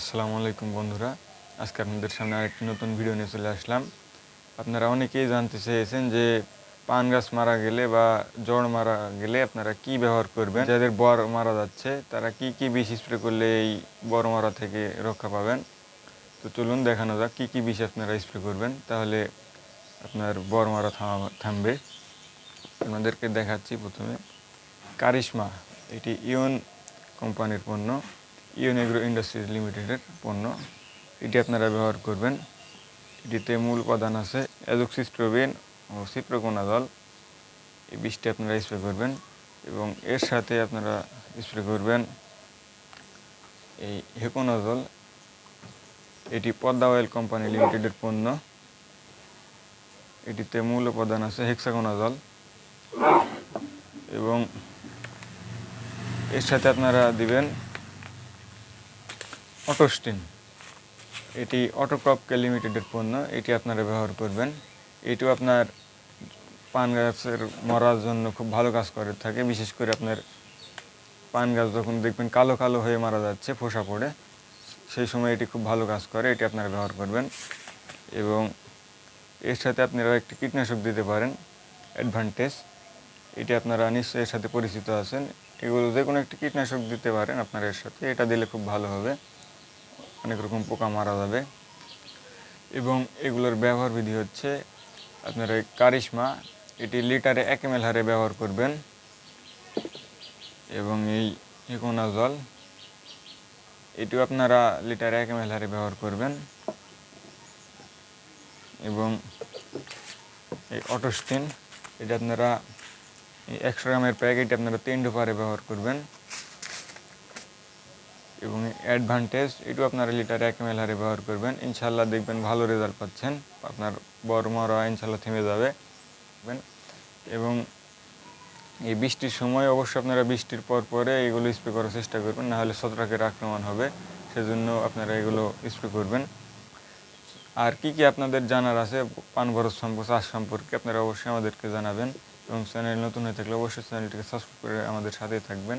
আসসালামু আলাইকুম বন্ধুরা। আজকে আপনাদের সামনে আরেকটি নতুন ভিডিও নিয়ে চলে আসলাম। আপনারা অনেকেই জানতে চেয়েছেন যে পান গাছ মারা গেলে বা জড় মারা গেলে আপনারা কি ব্যবহার করবেন? যাদের বর মারা যাচ্ছে, তারা কি কি বিষ স্প্রে করলে এই বর মারা থেকে রক্ষা পাবেন? তো চলুন দেখানো যাক কী কী বিষ আপনারা স্প্রে করবেন, তাহলে আপনার বর মারা থামা, থামবে। আপনাদেরকে দেখাচ্ছি প্রথমে। কারিশমা, এটি ইয়ন কোম্পানির পণ্য। ইয়ন এগ্রো ইন্ডাস্ট্রিজ লিমিটেডের পণ্য। এটি আপনারা ব্যবহার করবেন। এটিতে মূল উপাদান আছে অ্যাজোক্সিস্ট্রোবিন ও সিপ্রোকোনাজল। এই বিষটি আপনারা স্প্রে করবেন এবং এর সাথে আপনারা স্প্রে করবেন এই হেকোনাজল। এটি পদ্মা অয়েল কোম্পানি লিমিটেডের পণ্য। এটিতে মূল উপাদান আছে হেক্সাকোনাজল এবং এর সাথে আপনারা দিবেন অটোস্টিন। এটি অটোক্রপকে লিমিটেডের পণ্য, এটি আপনারা ব্যবহার করবেন। এটিও আপনার পান গাছের মরার জন্য খুব ভালো কাজ করে থাকে। বিশেষ করে আপনার পান গাছ যখন দেখবেন কালো কালো হয়ে মারা যাচ্ছে, ফোসা পড়ে, সেই সময় এটি খুব ভালো কাজ করে, এটি আপনারা ব্যবহার করবেন। এবং এর সাথে আপনারা একটি কীটনাশক দিতে পারেন, অ্যাডভান্টেজ। এটি আপনারা নিশ্চয়ই এর সাথে পরিচিত আছেন। এগুলো যে কোনো একটি কীটনাশক দিতে পারেন আপনারা এর সাথে, এটা দিলে খুব ভালো হবে। অনেক রকম পোকা মারা যাবে। এবং এগুলোর ব্যবহার বিধি হচ্ছে আপনার এই কারিশমা, এটি লিটারে এক এম হারে ব্যবহার করবেন। এবং এই ইকোনা জল এটিও আপনারা লিটারে এক এম হারে ব্যবহার করবেন। এবং এই অটোস্টিন, এটা আপনারা একশো গ্রামের প্যাকেট আপনারা তিন ডোপারে ব্যবহার করবেন। অ্যাডভান্টেজ এটু আপনারা লিটারে এক এম হারে ব্যবহার করবেন। ইনশাল্লাহ দেখবেন ভালো রেজাল্ট পাচ্ছেন। আপনার বড় মরা ইনশাল্লাহ থেমে যাবে। এবং এই বৃষ্টির সময় অবশ্যই আপনারা বৃষ্টির পর পরে এগুলো স্প্রে করার চেষ্টা করবেন, নাহলে ছত্রাকের আক্রমণ হবে। সেজন্য আপনারা এগুলো স্প্রে করবেন। আর কি কি আপনাদের জানার আছে? পান বরফ সম্পর্কে, চাষ সম্পর্কে আপনারা অবশ্যই আমাদেরকে জানাবেন। এবং চ্যানেল নতুন হয়ে থাকলে অবশ্যই চ্যানেলটিকে সাবস্ক্রাইব করে আমাদের সাথে থাকবেন।